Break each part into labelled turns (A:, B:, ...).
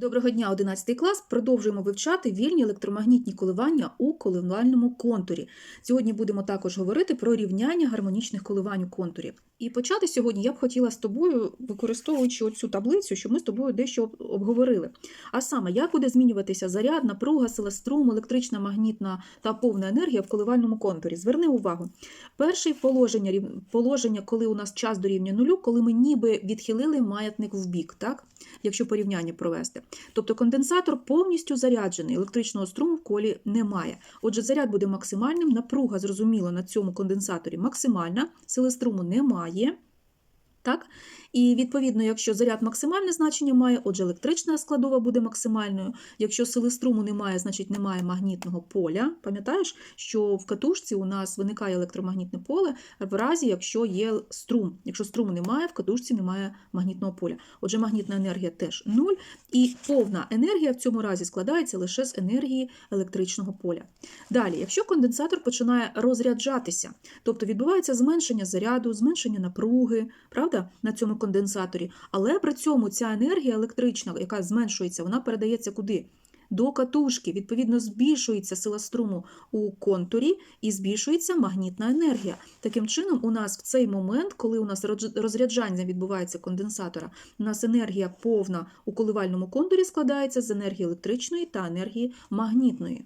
A: Доброго дня, 11 клас. Продовжуємо вивчати вільні електромагнітні коливання у коливальному контурі. Сьогодні будемо також говорити про рівняння гармонічних коливань у контурі. І почати сьогодні я б хотіла з тобою, використовуючи оцю таблицю, щоб ми з тобою дещо обговорили. А саме, як буде змінюватися заряд, напруга, сила струму, електрична, магнітна та повна енергія в коливальному контурі. Зверни увагу. Перше положення, положення, коли у нас час дорівнює нулю, коли ми ніби відхилили маятник в бік, так? якщо порівняння провести. Тобто конденсатор повністю заряджений, електричного струму в колі немає. Отже, заряд буде максимальним, напруга, зрозуміло, на цьому конденсаторі максимальна, сили струму немає. Так? І відповідно, якщо заряд максимальне значення має, отже, електрична складова буде максимальною. Якщо сили струму немає, значить немає магнітного поля. Пам'ятаєш, що в катушці у нас виникає електромагнітне поле в разі, якщо є струм. Якщо струму немає, в катушці немає магнітного поля. Отже, магнітна енергія теж нуль, і повна енергія в цьому разі складається лише з енергії електричного поля. Далі, якщо конденсатор починає розряджатися, тобто відбувається зменшення заряду, зменшення напруги, правда, на цьому конденсаторі, але при цьому ця енергія електрична, яка зменшується, вона передається куди? До катушки, відповідно, збільшується сила струму у контурі і збільшується магнітна енергія. Таким чином, у нас в цей момент, коли у нас розряджання відбувається конденсатора, у нас енергія повна у коливальному контурі складається з енергії електричної та енергії магнітної.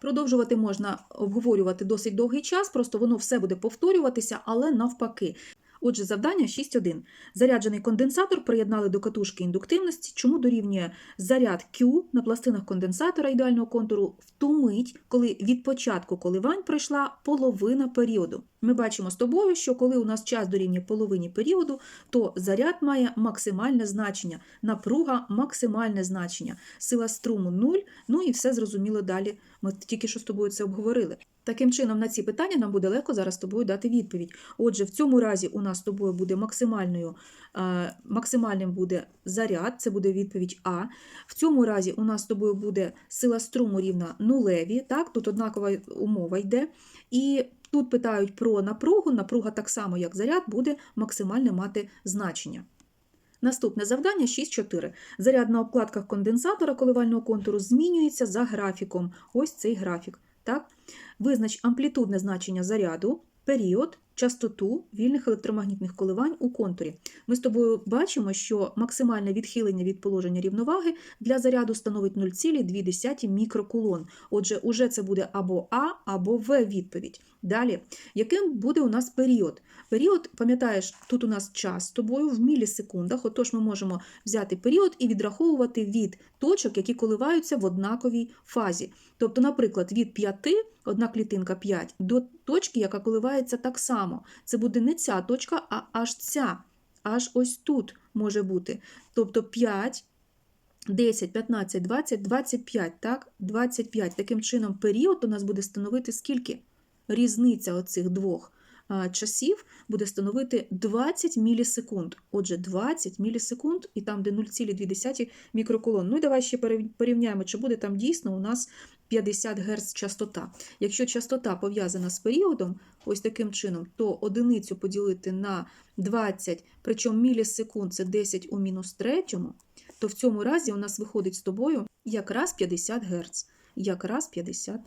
A: Продовжувати можна обговорювати досить довгий час, просто воно все буде повторюватися, але навпаки. Отже, завдання 6.1. Заряджений конденсатор приєднали до катушки індуктивності, чому дорівнює заряд Q на пластинах конденсатора ідеального контуру в ту мить, коли від початку коливань пройшла половина періоду. Ми бачимо з тобою, що коли у нас час дорівнює половині періоду, то заряд має максимальне значення, напруга максимальне значення, сила струму 0, ну і все зрозуміло далі. Ми тільки що з тобою це обговорили. Таким чином, на ці питання нам буде легко зараз з тобою дати відповідь. Отже, в цьому разі у нас з тобою буде максимальною, е, максимальним буде заряд, це буде відповідь А. В цьому разі у нас з тобою буде сила струму рівна нулеві, так? тут однакова умова йде. І тут питають про напругу. Напруга так само, як заряд, буде максимально мати значення. Наступне завдання 6.4. Заряд на обкладках конденсатора коливального контуру змінюється за графіком. Ось цей графік. Так? Визнач амплітудне значення заряду, період, частоту вільних електромагнітних коливань у контурі. Ми з тобою бачимо, що максимальне відхилення від положення рівноваги для заряду становить 0,2 мікрокулон. Отже, уже це буде або А, або В відповідь. Далі, яким буде у нас період? Період, пам'ятаєш, тут у нас час з тобою в мілісекундах, отож ми можемо взяти період і відраховувати від точок, які коливаються в однаковій фазі. Тобто, наприклад, від 5, одна клітинка 5, до точки, яка коливається так само. Це буде не ця точка, а аж ця. Аж ось тут може бути. Тобто 5, 10, 15, 20, 25, так? 25. Таким чином, період у нас буде становити скільки? Різниця оцих двох часів буде становити 20 мілісекунд. Отже, 20 мілісекунд, і там, де 0,2 мікроколон. Ну і давай ще порівняємо, чи буде там дійсно у нас 50 Гц частота. Якщо частота пов'язана з періодом, ось таким чином, то одиницю поділити на 20, причому мілісекунд це 10 у мінус третьому, то в цьому разі у нас виходить з тобою якраз 50 Гц. Якраз 50 Гц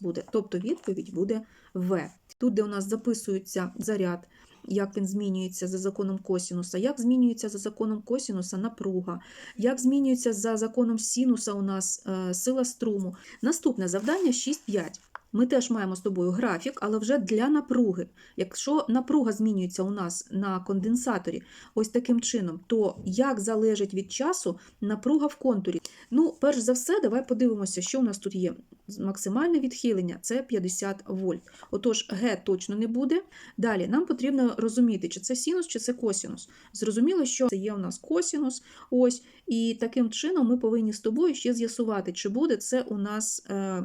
A: буде. Тобто відповідь буде В. Тут, де у нас записується заряд, як він змінюється за законом косінуса, як змінюється за законом косінуса напруга, як змінюється за законом синуса у нас е, сила струму. Наступне завдання 6.5. Ми теж маємо з тобою графік, але вже для напруги. Якщо напруга змінюється у нас на конденсаторі ось таким чином, то як залежить від часу напруга в контурі? Ну, перш за все, давай подивимося, що у нас тут є. Максимальне відхилення це 50 вольт. Отож, Г точно не буде. Далі нам потрібно розуміти, чи це синус, чи це косінус. Зрозуміло, що це є у нас косінус. Ось, і таким чином ми повинні з тобою ще з'ясувати, чи буде це у нас е,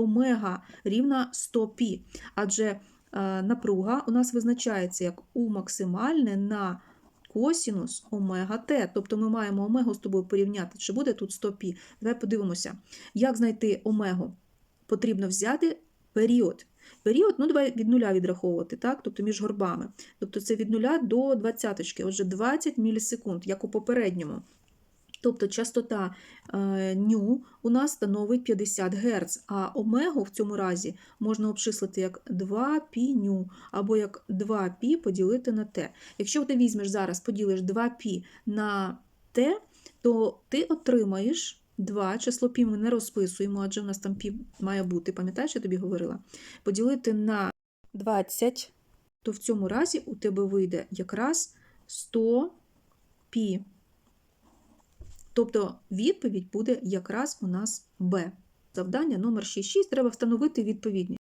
A: омега рівна 100 пі. Адже е, напруга у нас визначається як У максимальне на косінус омега Т. Тобто ми маємо омегу з тобою порівняти, чи буде тут 100 пі. Давай подивимося, як знайти омегу. Потрібно взяти період. Період, ну давай від нуля відраховувати, так? тобто між горбами. Тобто це від нуля до 20, отже 20 мілісекунд, як у попередньому. Тобто частота е, ню у нас становить 50 Гц, а омегу в цьому разі можна обчислити як 2π ню, або як 2π поділити на t. Якщо ти візьмеш зараз, поділиш 2π на t, то ти отримаєш 2, число пі ми не розписуємо, адже в нас там пі має бути, пам'ятаєш, я тобі говорила? Поділити на 20, то в цьому разі у тебе вийде якраз 100 пі. Тобто відповідь буде якраз у нас Б. Завдання номер 6.6 треба встановити відповідність.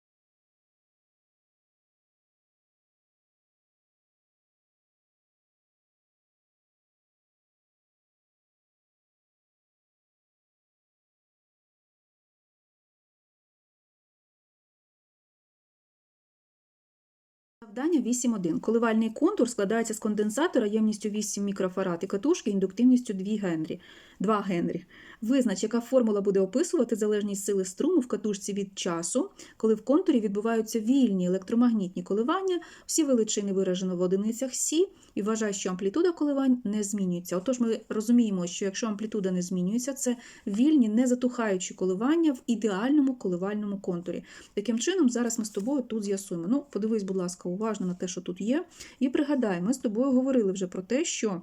A: Завдання 8.1. Коливальний контур складається з конденсатора ємністю 8 мікрофарад і катушки індуктивністю 2 Генрі. 2 Генрі. Визнач, яка формула буде описувати залежність сили струму в катушці від часу, коли в контурі відбуваються вільні електромагнітні коливання, всі величини виражено в одиницях Сі, і вважає, що амплітуда коливань не змінюється. Отож, ми розуміємо, що якщо амплітуда не змінюється, це вільні, не затухаючі коливання в ідеальному коливальному контурі. Таким чином, зараз ми з тобою тут з'ясуємо. Ну, подивись, будь ласка, уважно на те, що тут є, і пригадай, ми з тобою говорили вже про те, що.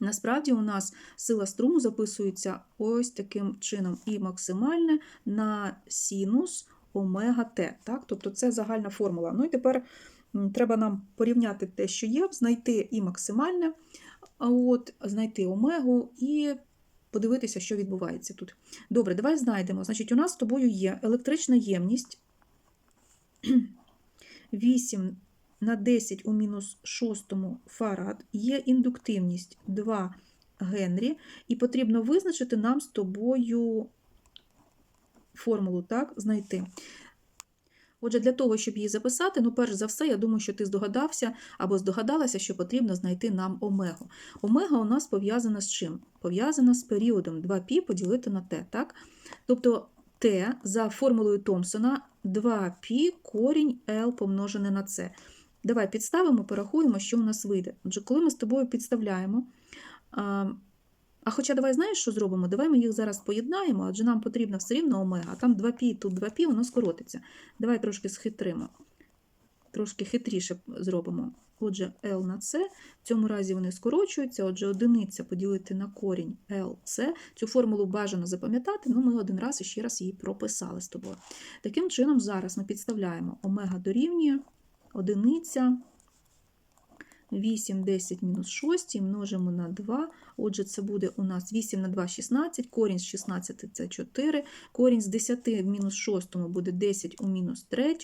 A: Насправді у нас сила струму записується ось таким чином, і максимальне на синус омега Т. Так? Тобто це загальна формула. Ну і тепер треба нам порівняти те, що є, знайти і максимальне, от, знайти омегу і подивитися, що відбувається тут. Добре, давай знайдемо. Значить, у нас з тобою є електрична ємність 8 на 10 у мінус 6 фарад, є індуктивність 2 Генрі, і потрібно визначити нам з тобою формулу, так, знайти. Отже, для того, щоб її записати, ну, перш за все, я думаю, що ти здогадався або здогадалася, що потрібно знайти нам омегу. Омега у нас пов'язана з чим? Пов'язана з періодом 2π поділити на t. Так? Тобто t за формулою Томпсона 2π корінь L помножене на c. Давай підставимо, порахуємо, що у нас вийде. Отже, коли ми з тобою підставляємо. А, хоча давай знаєш, що зробимо? Давай ми їх зараз поєднаємо, адже нам потрібна все рівно омега. Там 2π, тут 2π, воно скоротиться. Давай трошки схитримо. Трошки хитріше зробимо. Отже, L на C. В цьому разі вони скорочуються. Отже, одиниця поділити на корінь LC. Цю формулу бажано запам'ятати, ну ми один раз і ще раз її прописали з тобою. Таким чином, зараз ми підставляємо омега дорівнює одиниця. 8, 10 мінус 6 множимо на 2. Отже, це буде у нас 8 на 2 16, корінь з 16 це 4, корінь з 10 в мінус 6 буде 10 у мінус 3,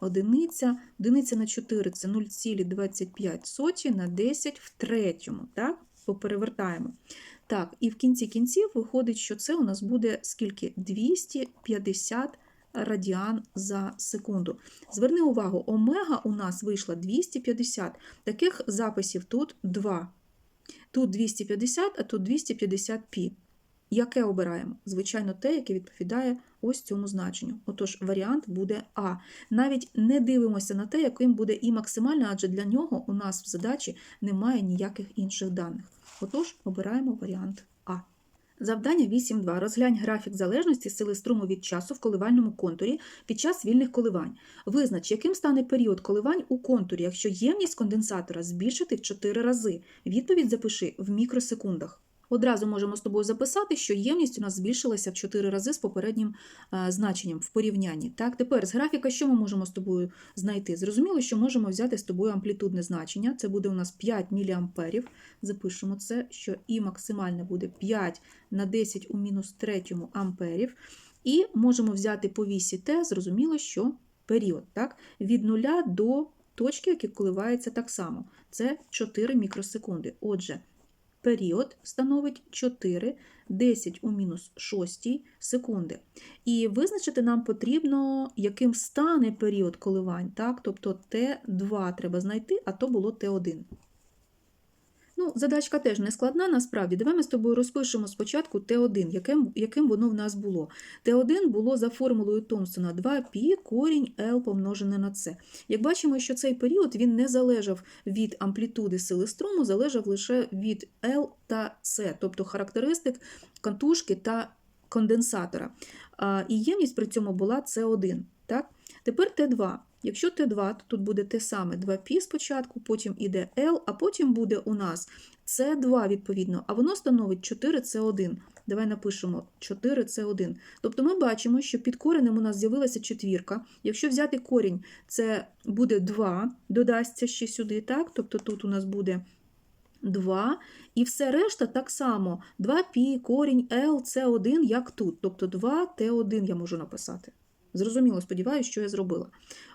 A: одиниця. Одиниця на 4 це 0,25 на 10 в третьому. Так? Поперевертаємо. Так, і в кінці кінців виходить, що це у нас буде скільки? 250 радіан за секунду. Зверни увагу, омега у нас вийшла 250. Таких записів тут 2. Тут 250, а тут 250 пі. Яке обираємо? Звичайно, те, яке відповідає ось цьому значенню. Отож, варіант буде А. Навіть не дивимося на те, яким буде і максимально, адже для нього у нас в задачі немає ніяких інших даних. Отож, обираємо варіант А. Завдання 8.2. Розглянь графік залежності сили струму від часу в коливальному контурі під час вільних коливань. Визнач, яким стане період коливань у контурі, якщо ємність конденсатора збільшити в 4 рази. Відповідь запиши в мікросекундах. Одразу можемо з тобою записати, що ємність у нас збільшилася в 4 рази з попереднім а, значенням в порівнянні. Так, тепер з графіка, що ми можемо з тобою знайти? Зрозуміло, що можемо взяти з тобою амплітудне значення. Це буде у нас 5 мА. Запишемо це, що і максимальне буде 5 на 10 у мінус 3 амперів. І можемо взяти по вісі Т, зрозуміло, що період так, від 0 до точки, яка коливається так само. Це 4 мікросекунди. Отже, період становить 4, 10 у мінус 6 секунди. І визначити нам потрібно, яким стане період коливань. Так? Тобто Т2 треба знайти, а то було Т1. Ну, задачка теж не складна, насправді. Давай ми з тобою розпишемо спочатку Т1, яким, яким воно в нас було. Т1 було за формулою Томпсона 2π корінь L помножене на С. Як бачимо, що цей період він не залежав від амплітуди сили струму, залежав лише від L та С, тобто характеристик катушки та конденсатора. А, І ємність при цьому була С1. Так? Тепер Т2. Якщо Т2, то тут буде те саме 2π спочатку, потім іде L, а потім буде у нас С2 відповідно, а воно становить 4С1. Давай напишемо 4С1. Тобто ми бачимо, що під коренем у нас з'явилася четвірка. Якщо взяти корінь, це буде 2, додасться ще сюди, так? Тобто тут у нас буде 2, і все решта так само 2π, корінь L, С1, як тут. Тобто 2Т1 я можу написати. Зрозуміло, сподіваюся, що я зробила.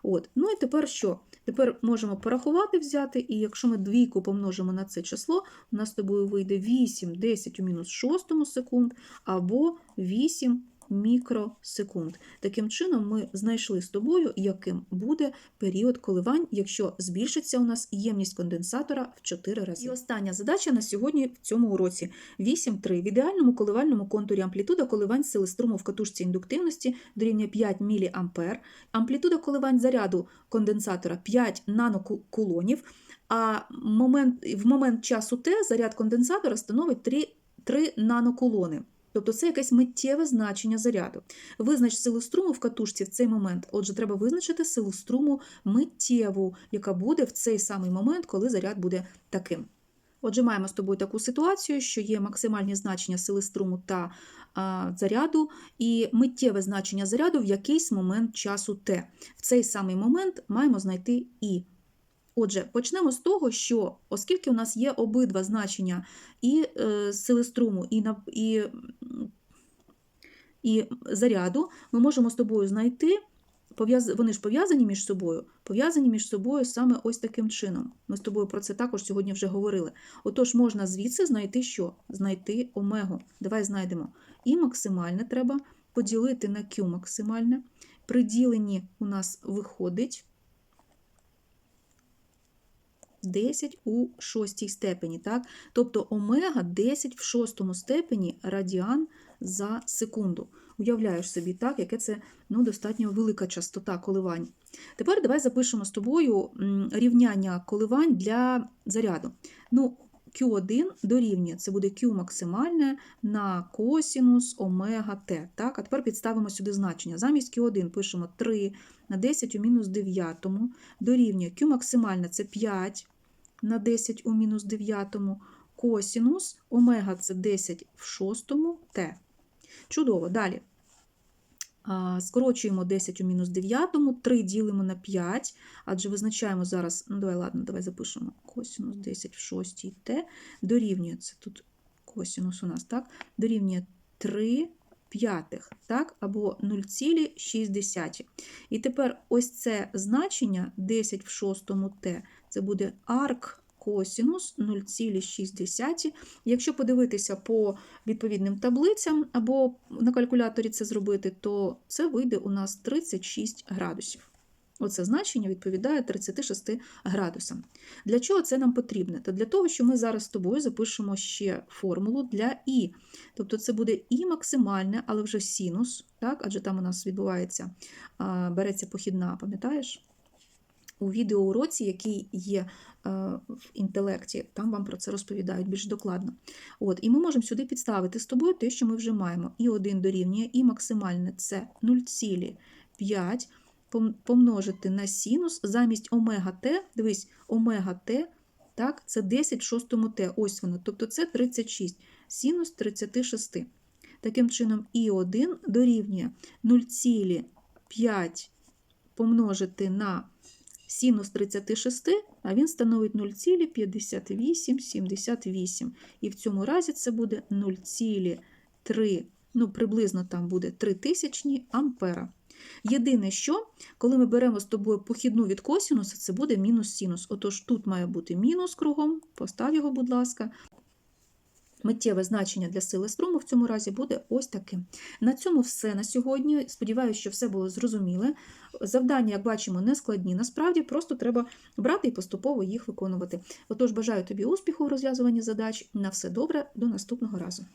A: От. Ну і тепер що? Тепер можемо порахувати, взяти, і якщо ми двійку помножимо на це число, у нас з тобою вийде 8 10 у мінус 6 секунд, або 8 мікросекунд. Таким чином, ми знайшли з тобою, яким буде період коливань, якщо збільшиться у нас ємність конденсатора в 4 рази. І остання задача на сьогодні в цьому уроці 8.3. В ідеальному коливальному контурі амплітуда коливань сили струму в катушці індуктивності дорівнює 5 мА, амплітуда коливань заряду конденсатора 5 нанокулонів, а момент, в момент часу Т заряд конденсатора становить 3, 3 нанокулони. Тобто це якесь миттєве значення заряду. Визнач силу струму в катушці в цей момент. Отже, треба визначити силу струму миттєву, яка буде в цей самий момент, коли заряд буде таким. Отже, маємо з тобою таку ситуацію, що є максимальні значення сили струму та а, заряду, і миттєве значення заряду в якийсь момент часу Т. В цей самий момент маємо знайти І. Отже, почнемо з того, що оскільки у нас є обидва значення і е, сили струму, і, і, і заряду, ми можемо з тобою знайти, вони ж пов'язані між собою, пов'язані між собою саме ось таким чином. Ми з тобою про це також сьогодні вже говорили. Отож, можна звідси знайти що? Знайти омегу. Давай знайдемо. І максимальне треба поділити на Q максимальне. При діленні у нас виходить 10 у шостій степені. Так? Тобто омега 10 в шостому степені радіан за секунду. Уявляєш собі, так, яке це ну, достатньо велика частота коливань. Тепер давай запишемо з тобою рівняння коливань для заряду. Ну, Q1 дорівнює, це буде Q максимальне на косінус омега Т. Так? А тепер підставимо сюди значення. Замість Q1 пишемо 3 на 10 у мінус 9 дорівнює Q максимальне це 5 на 10 у мінус 9, косінус омега це 10 в 6 Т. Чудово, далі. Скорочуємо 10 у мінус 9, 3 ділимо на 5, адже визначаємо зараз, ну давай, ладно, давай запишемо. Косінус 10 в 6 Т, дорівнює, це тут косінус у нас, так, дорівнює 3 п'ятих, так, або 0,6. І тепер ось це значення 10 в 6 Т, це буде арк косінус 0,6. Якщо подивитися по відповідним таблицям або на калькуляторі це зробити, то це вийде у нас 36 градусів. Оце значення відповідає 36 градусам. Для чого це нам потрібно? Та для того, що ми зараз з тобою запишемо ще формулу для І. Тобто це буде І максимальне, але вже синус, так? адже там у нас відбувається, береться похідна, пам'ятаєш? У відеоуроці, який є е, в інтелекті, там вам про це розповідають більш докладно. От, І ми можемо сюди підставити з тобою те, що ми вже маємо. І 1 дорівнює, і максимальне це 0,5 помножити на синус замість омега Т, дивись, омега Т, так, це 10 в шостому Т, ось воно, тобто це 36, синус 36. Таким чином, І1 дорівнює 0,5 помножити на синус 36, а він становить 0,5878. І в цьому разі це буде 0,3, ну приблизно там буде 3 тисячні ампера. Єдине, що, коли ми беремо з тобою похідну від косінуса, це буде мінус синус. Отож, тут має бути мінус кругом, постав його, будь ласка. Миттєве значення для сили струму в цьому разі буде ось таким. На цьому все на сьогодні. Сподіваюся, що все було зрозуміле. Завдання, як бачимо, не складні. Насправді просто треба брати і поступово їх виконувати. Отож, бажаю тобі успіху в розв'язуванні задач. На все добре, до наступного разу.